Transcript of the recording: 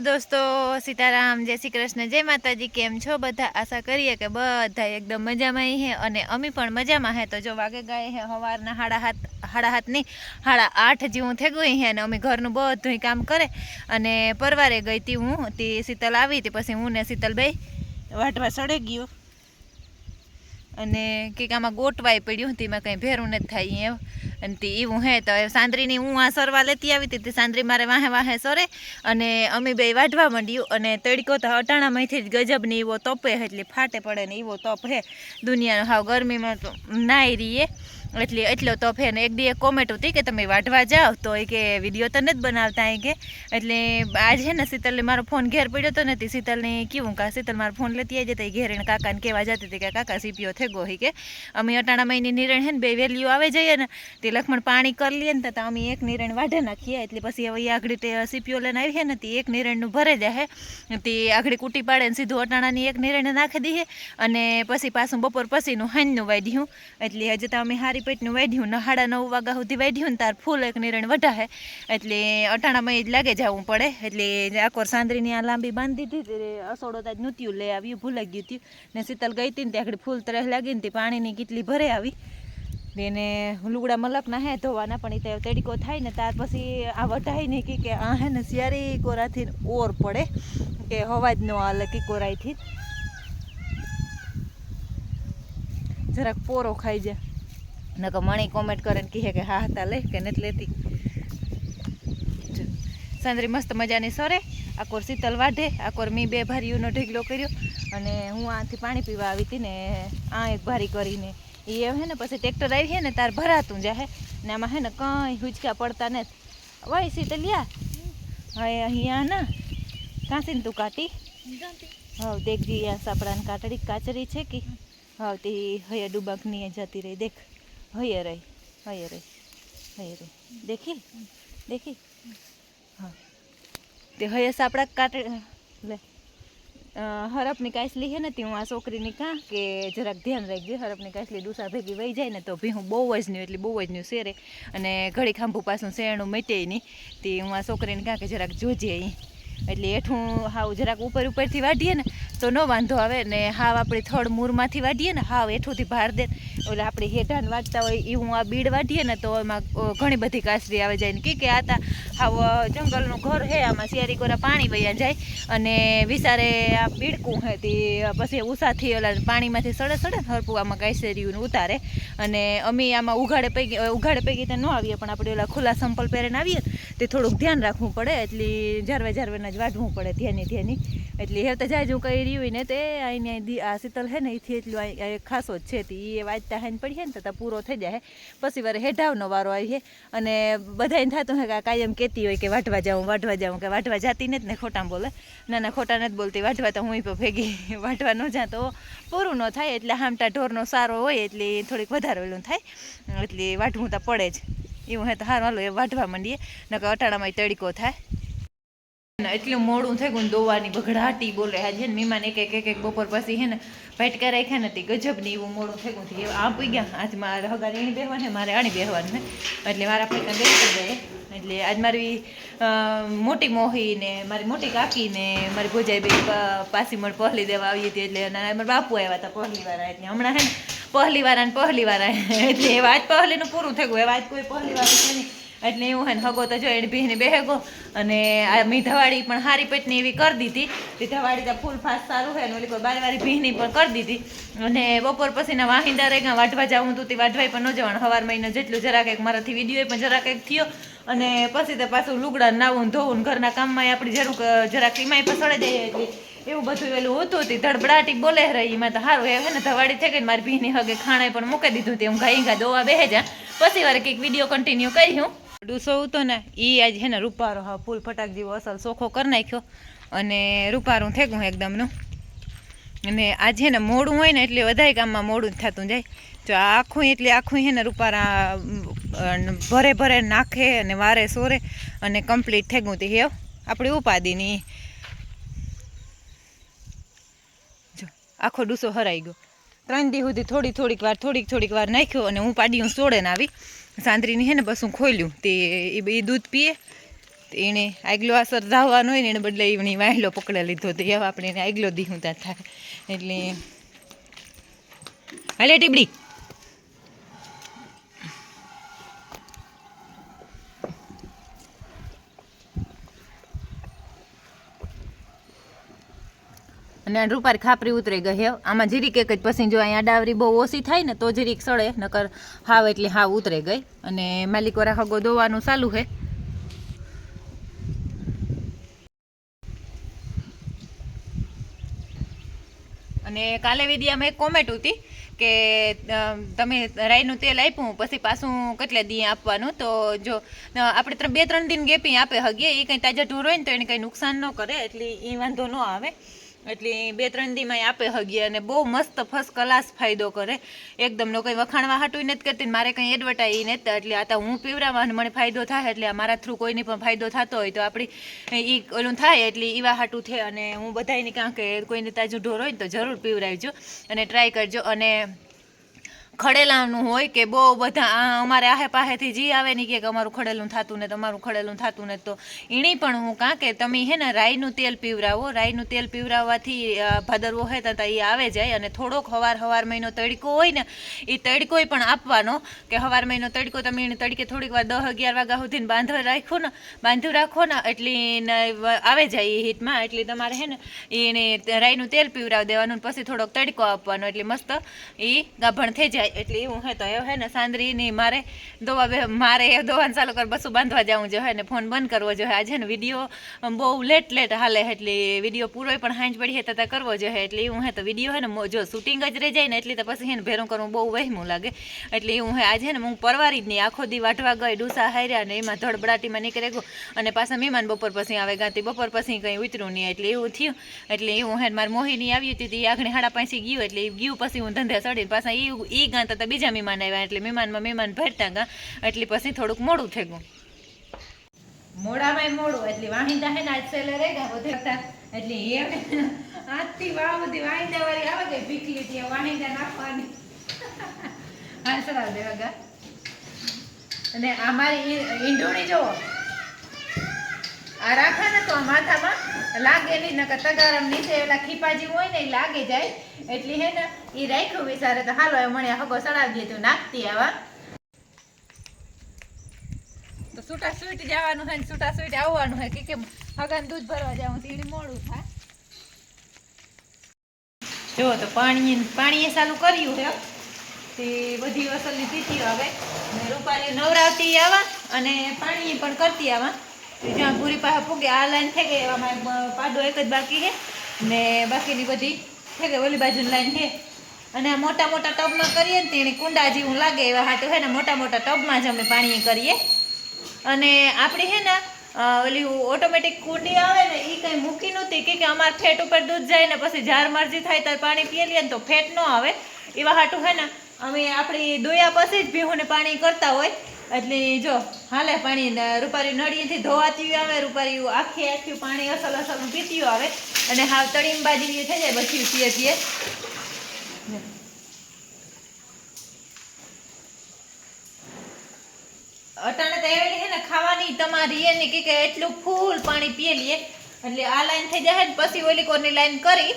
દોસ્તો, સીતારામ, જય શ્રી કૃષ્ણ, જય માતાજી, કેમ છો? બધા આશા કરીએ કે બધા એકદમ મજામાં હે અને અમે પણ મજામાં હે. તો જો વાગે ગાય હે સવારના હાડા હાથ હાડા હાથ નહીં, હાડા આઠ જેવું થઈ ગયું હે અને અમે ઘરનું બધું કામ કરે અને પરવારે ગઈ હતી હું, તે શીતલ આવી હતી પછી હું ને શીતલ બે વાટવા સડે ગયો. અને કંઈક આમાં ગોટવાય પડ્યું તેમાં કંઈ ભેરું નથી થાય એમ. અને તે એવું હે, તો સાંદરીની હું આ સરવા લેતી આવી હતી, તે સાંદરી મારે વાહે વાહે સરે. અને અમે બે વાઢવા માંડ્યું અને તડકો તો અટાણામાંથી જ ગજબની એવો તપે એટલે ફાટે પડે ને એવો તપ હે. દુનિયાનો હાવ ગરમીમાં તો નાઈ રહીએ એટલે એટલો તો ફેર એક દી એક કોમેન્ટ હતી કે તમે વાઢવા જાઓ તો એ કે વીડિયો તો નથી બનાવતા એ કે. એટલે આજ હે ને શીતલને મારો ફોન ઘેર પડ્યો તો નથી. શીતલને કેવું કા શીતલ મારો ફોન લેતી આવી જતા. ઘેર એને કાકાને કહેવા જતી હતી કે કાકા સીપીઓ થેગો ગયો કે. અમે અટાણા મહિની નિરણ હે ને બે વેલીઓ આવે જઈએ ને તે લખમણ પાણી કરી લઈએ ને તો અમે એક નિરણ વાઢે નાખીએ. એટલે પછી હવે આગળ તે સીપીઓ લઈને આવી છે ને તે એક નિરણનું ભરે જાય તે આગળ કૂટી પાડે ને સીધું અટાણાની એક નિરણ નાખી દઈએ. અને પછી પાછું બપોર પછીનું હાંજનું વાઢ્યું. એટલે હજી તો અમે હારી પેટનું વાઢ્યું ને નવ વાગ્યા સુધી વાઢ્યું ને તાર ફૂલ એક નિરણ વઢાહે. એટલે અટાણામાં જ લાગે જવું પડે. એટલે આકોર સાંદરીની આ લાંબી બાંધી દીધી અસોડો તાજ નૂત્યું લઈ આવ્યું ભૂલાઈ ગયું હતું ને શીતલ ગઈ હતી ને ત્યાં ફૂલ તરહ લાગી ને પાણીની કેટલી ભરે આવી. એને લુગડા મલકના હે ધોવાના, પણ એ તડકો થાય ને ત્યાર પછી આ વટાઈ ને કે આ હે ને સિયારી કોરાથી ઓર પડે. કે હવા જ ન હાલે કે કોરાઈથી જરાક પોરો ખાઈ જાય નકર મણી કોમેન્ટ કરે ને કહે કે હા હતા લે કે નથી લેતી. જો, સાંદરી મસ્ત મજાની સરે. આકોર શીતલ વાઢે આકોર મેં બે ભારીઓનો ઢીગલો કર્યો અને હું આથી પાણી પીવા આવી હતી ને આ એક ભારી કરીને. એ હે ને પછી ટ્રેક્ટર આવી હે ને તાર ભરાતું જાહે. ને આમાં હે ને કંઈ હુચકા પડતા નથી. વાય શીતલિયા હવે અહીંયા ના કાંસીને તું કાટી હવ દેખજી આ સાપડાની કાટડી કાચરી છે કે? હવ તે હૈયા ડુબાકની જતી રહી દેખ. હૈયે રહી હૈયે રહી હૈયે રહી દેખી? દેખી? હા. તે હૈયે સાપડા કાટે, લે. હરપની કાચલી છે ને તે હું આ છોકરીની કાં કે જરાક ધ્યાન રાખજે હરપની કાચલી ડૂસા ભેગી વહી જાય ને તો ભી હું બહુ જ નહીં એટલે બહુ જ નહીં શેરે. અને ઘડી ખાંભું પાછું શેરણું મેટે નહીં તે હું આ છોકરીને કાં કે જરાક જોજે અહીં. એટલે હેઠું હાવ જરાક ઉપર ઉપરથી વાઢીએ ને, તો ન વાંધો આવે ને હાવ આપણે થડ મૂરમાંથી વાઢીએ ને હાવ હેઠુંથી ભાર દે. એટલે આપણે હેઠાને વાટતા હોય એ હું આ બીડ વાઢીએ ને તો એમાં ઘણી બધી કાસરી આવે જાય ને. કે કે આ તા હાવ જંગલનું ઘર હે, આમાં શિયારી કોરા પાણી વયા જાય અને વિચારે આ બીડકું હે પછી ઉષાથી ઓલા પાણીમાંથી સડે સડે હરપું આમાં કાચરીયું ઉતારે. અને અમે આમાં ઉઘાડે પૈકી ઉઘાડે પૈકી તો ન આવીએ, પણ આપણે ઓલા ખુલ્લા સંપલ પહેરીને આવીએ તે થોડુંક ધ્યાન રાખવું પડે, એટલે જારવે જારવેને જ વાઢવું પડે ધ્યાની ધ્યાની. એટલે હવે તો જાય હું કહી રહ્યું હોય ને તે અહીંયા દી- આ શીતલ હે ને, એથી એટલું આ ખાસો જ છે તે. એ વાંચતા હાઈને પડીએ ને તો પૂરો થઈ જાય પછી વારે હેઢાવનો વારો આવીએ અને બધાને થતું હોય કે કાયમ કહેતી હોય કે વાઢવા જાઉં વાઢવા જાઉં, કે વાઢવા જાતી નથી ને ખોટા બોલે. ના ના ખોટા નથી બોલતી, વાઢવા તો હું ભેગી વાઢવા ન જા તો પૂરું ન થાય એટલે હામટા ઢોરનો સારો હોય એટલે થોડીક વધારે ઓલું થાય. એટલે વાઢવું તો પડે જ. એવું હે તો હારું, હાલો, એ વાઢવા માંડીએ. નકર અટાણામાં તડકો થાય. એટલું મોડું થઈ ગયું દોવાની બગડાટી બોલે. આજે ને મહેમાન એક એક એક એક બપોર પછી હે ને ભટકા રાખ્યા નથી ગજબની એવું મોડું થઈ ગયું. છે એ આ પી ગયા. આજ મારે હગાર એણી બેહવાનું મારે આણી બેહવાનું એટલે મારા પૈસા બેસી જાય એટલે આજ મારી મોટી મોહી ને મારી મોટી કાકી ને મારી ભોજાઈ બે પાસી મળ પહલી દેવા આવી હતી. એટલે મારા બાપુ આવ્યા હતા પહેલી વાર. એટલે હમણાં હે ને પહેલી વાર અને પહેલી વાર. એટલે એ વાત પહેલીનું પૂરું થઈ ગયું. એ વાત કોઈ પહેલી વાર નહીં. એટલે એવું હોય ને હગો તો જો એને બહેને બેહગો. અને આ મીઠાવાળી પણ હારી પેટની એવી કરી દીધી. મીઠાવાળી તો ફૂલ ફાસ્ટ સારું હોય ને ઓલી કોઈ બારવાળી ભીની પણ કરી દીધી. અને બપોર પછીના વાહિંદા રેગા વાઢવા જવું તું તે વાઢવાય પણ ન જવાનું. હવાર મહિનો જેટલું જરાક કંઈક મારાથી વીડિયો પણ જરાક કંઈક થયો. અને પછી તો પાછું લુગડા નાવું ધોવું ઘરના કામમાં આપણી જરૂર જરાક એમાંય પસડે જઈએ એટલે એવું બધું એલું હતું હતી ધડબડાટી બોલે રહી, એમાં તો સારું હે ને, ધવાડી થઈ ગઈ મારી ભીની હગે ખાણે પણ મૂકી દીધું હતું હું ઘાઈ ઘા દોવા બેહે જા. પછી વારે કંઈક વીડિયો કન્ટિન્યુ કર્યું ડૂસો હતો ને એ આજ હે ને રૂપારો હા, ફૂલ ફટાક જેવો અસલ સોખો કરી નાખ્યો. અને રૂપારું થઈ ગયું એકદમનું અને આજે ને મોડું હોય ને એટલે વધારે કામમાં મોડું જ થતું જાય. જો આખું એટલે આખું હે ને રૂપારા ભરે ભરે નાખે અને વારે સોરે અને કમ્પ્લીટ થઈ ગયું તે હેવ આપણી ઉપાધિની જો આખો ડૂસો હરાઈ ગયો. ત્રણ દી સુધી થોડી થોડીક વાર, થોડીક થોડીક વાર નાખ્યો અને હું પાડી હું સોડે આવી. સાંદરીની હે ને બસ હું ખોલ્યું. તે એ દૂધ પીએ એણે આગલો અસર ધાવવાનો હોય ને એને બદલે એણે વાહેલો પકડી લીધો. તો એવા આપણે એને આગલો દીહું ત્યાં થાય. એટલે હાલે ટીબડી. અને રૂપારી ખાપરી ઉતરી ગઈ હે. આમાં જીરીક એક જ પછી જો અહીંયા ડાવરી બહુ ઓછી થાય ને તો જીરીક સળે નકર હાવ એટલે હાવ ઉતરે ગઈ. અને માલિકોરા હગો દોવાનું ચાલુ છે અને કાલે વિદ્યામાં એક કોમેન્ટ હતી કે તમે રાઈનું તેલ આપ્યું, પછી પાછું કેટલા દી આપવાનું. તો જો આપણે બે, ત્રણ દિન ગેપી આપે હગીએ એ કંઈ તાજા ઢોર હોય ને તો એને કંઈ નુકસાન ન કરે, એટલે એ વાંધો ન આવે. એટલે બે ત્રણ દીમાં આપે હગી અને બહુ મસ્ત ફર્સ્ટ ક્લાસ ફાયદો કરે. એકદમ નો કંઈ વખાણવા હાટું નથી કરતી મારે કંઈ એડવર્ટાઈ નથી. એટલે આ તો હું પીવડાવવા મને ફાયદો થાય એટલે મારા થ્રુ કોઈને પણ ફાયદો થતો હોય તો આપણી એ ઓલું થાય એટલે એવા હાટું થાય અને હું બધાયની કાં કે કોઈને તાજું ઢોર હોય તો જરૂર પીવડાવજો અને ટ્રાય કરજો. અને ખડેલાનું હોય કે બહુ બધા અમારે આહે પાસેથી જી આવે ને કે અમારું ખડેલું થતું ને તમારું ખડેલું થતું ને તો એની પણ હું કાં કે તમે હે ને રાઈનું તેલ પીવરાવો, રાઈનું તેલ પીવરાવવાથી ભાદરવો હોય તો એ આવે જાય અને થોડોક હવાર હવાર મહિનો તડકો હોય ને એ તડકોય પણ આપવાનો કે હવાર મહિનો તડકો તમે એને તડકે થોડીક વાર દસ અગિયાર વાગ્યા સુધી બાંધવા રાખો ને બાંધ્યું રાખો ને એટલી આવે જાય એ હીટમાં એટલે તમારે હે ને એને રાઈનું તેલ પીવરાવી દેવાનું પછી થોડોક તડકો આપવાનો. એટલે મસ્ત એ ગાભણ થઈ જાય. એટલે એવું હે તો એ હે ને સાંદરી નહીં મારે દોવા બે મારે એ દોવાને ચાલુ કર, બસું બાંધવા જવું જોઈએ ને, ફોન બંધ કરવો જોઈએ આજે ને વીડિયો બહુ લેટ લેટ હાલે એટલે વીડિયો પૂરો પણ હાંજ પડી તો કરવો જોઈએ એટલે એવું હે તો વીડિયો હે ને જો શૂટિંગ જ રહી જાય ને, એટલે તો પછી હે ને ભેરું કરવું બહુ વહેમું લાગે. એટલે એવું હે આજે ને હું પરવારી જ નહીં, આખો દી વાટવા ગઈ, ડૂસા હાર્યા ને એમાં ધડબડાટીમાં નીકળે ગયો. અને પાછા મહેમાન બપોર પછી આવે ગાતી બપોર પછી કંઈ ઉતરું નહીં, એટલે એવું થયું. એટલે એવું હે મારી મોહિની આવી હતી, તે આગળ હાડા પાંચી ગયું, એટલે એ ગયું, પછી હું ધંધે ચડીને પાછા એ એ ગાતા તો બીજા મહેમાન આવ્યા એટલે મહેમાનમાં મહેમાન ભરતા ગા, એટલે પછી થોડુંક મોડું થઈ ગયું. મોડામાં મોડું એટલે વાહિંદા હે ને આજ સેલે રે ગયા બધે એટલે એ આજથી વાહ બધી વાહિંદા વાળી આવે ગઈ ભીખલી ત્યાં વાહિંદા નાખવાની. હા સરાવ દેવા ગા. અને આ મારી ઈ- ઈંડોણી જોવો આ રાખે ને તો માથામાં લાગે નહીં, નકર તગારમ નીચે ઓલા ખીપાજી હોય ને એ લાગે જાય. એટલે હે ને એ રાખ્યું વિચારે તો હાલો એ મને હગો ચડાવી દે નાખતી આવા તો છૂટા સ્વીટ જવાનું હોય ને છૂટા સ્વીટ આવવાનું હોય કે કેમ હગાને દૂધ ભરવા જવું તો મોડું થાય. જો તો પાણી પાણીએ ચાલુ કર્યું છે. તે બધી વસલની પીતી હવે. રૂપારી નવરાવતી આવા અને પાણી પણ કરતી આવા. જ્યાં પૂરી પાસે પૂગે આ લાઈન થઈ ગઈ એમાં પાડો એક જ બાકી છે. ને બાકીની બધી થઈ ગઈ ઓલી બાજુની લાઈન છે. અને મોટા મોટા ટબમાં કરીએ ને તેની કુંડા જેવું લાગે એવા હાટું છે ને મોટા મોટા ટબમાં જ અમે પાણી કરીએ. અને આપણી હે ને ઓલી ઓટોમેટિક કુંડી આવે ને એ કંઈ મૂકી નહોતી. કે અમારે ફેટ ઉપર દૂધ જાય ને પછી જાર મરજી થાય ત્યારે પાણી પીએ લઈએ ને તો ફેટ ન આવે. એવા હાટું હે ને, અમે આપણી દોયા પછી જ ભીહોને પાણી કરતા હોય. એટલે જો, હાલે પાણી રૂપારી નળીથી ધોવાતી આવે રૂપારી આખી આખી પાણી અસલ અસલ પીતી આવે. અને હાવ તળીમ બાજી થઈ જાય બધી પીએ પીએ અટાણે તો એવી છે ને, ખાવાની તમારી એની કે એટલું ફૂલ પાણી પીએ લઈએ એટલે આ લાઈન થઈ જાય ને, પછી ઓલી કોરની લાઈન કરી.